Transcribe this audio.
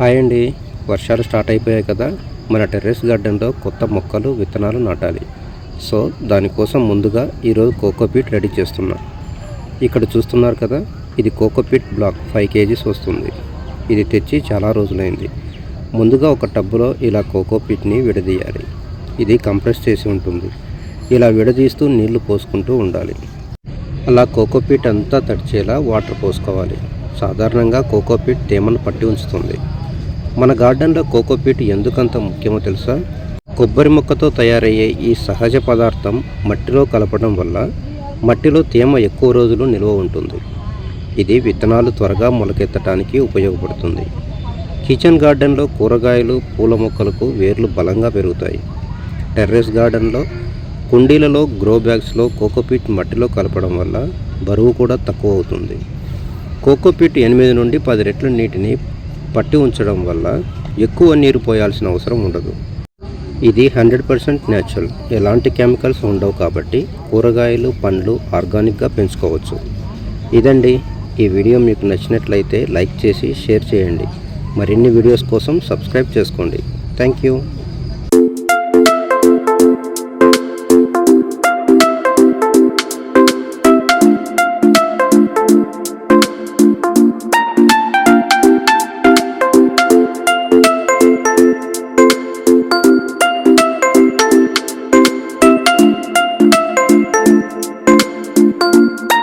Hi అండి. వర్షాలు start అయిపోయాయి కదా. మన టెర్రస్ గార్డెన్లో కొత్త మొక్కలు విత్తనాలు నాటాలి. సో దానికోసం ముందుగా ఈరోజు కోకోపీట్ రెడీ చేస్తున్నా. ఇక్కడ చూస్తున్నారు కదా ఇది కోకోపీట్ బ్లాక్ ఫైవ్ కేజీస్ వస్తుంది. ఇది తెచ్చి చాలా రోజులైంది. ముందుగా ఒక టబ్బులో ఇలా కోకోపీట్ని విడదీయాలి. ఇది కంప్రెస్ చేసి ఉంటుంది. ఇలా విడదీస్తూ నీళ్ళు పోసుకుంటూ ఉండాలి. అలా కోకోపీట్ అంతా తడిచేలా వాటర్ పోసుకోవాలి. సాధారణంగా కోకోపీట్ తేమను పట్టి ఉంచుతుంది. మన గార్డెన్లో కోకోపీట్ ఎందుకంత ముఖ్యమో తెలుసా? కొబ్బరి మొక్కతో తయారయ్యే ఈ సహజ పదార్థం మట్టిలో కలపడం వల్ల మట్టిలో తేమ ఎక్కువ రోజులు నిల్వ ఉంటుంది. ఇది విత్తనాలు త్వరగా మొలకెత్తడానికి ఉపయోగపడుతుంది. కిచెన్ గార్డెన్లో కూరగాయలు పూల మొక్కలకు వేర్లు బలంగా పెరుగుతాయి. టెర్రస్ గార్డెన్లో కుండీలలో గ్రో బ్యాగ్స్లో కోకోపీట్ మట్టిలో కలపడం వల్ల బరువు కూడా తక్కువ అవుతుంది. కోకోపీట్ ఎనిమిది నుండి పది రెట్ల నీటిని పట్టి ఉంచడం వల్ల ఎక్కువ నీరు పోయాల్సిన అవసరం ఉండదు. ఇది హండ్రెడ్ పర్సెంట్ న్యాచురల్ ఎలాంటి కెమికల్స్ ఉండవు కాబట్టి కూరగాయలు పండ్లు ఆర్గానిక్గా పెంచుకోవచ్చు. ఇదండి. ఈ వీడియో మీకు నచ్చినట్లయితే లైక్ చేసి షేర్ చేయండి. మరిన్ని వీడియోస్ కోసం సబ్స్క్రైబ్ చేసుకోండి. Thank you. Música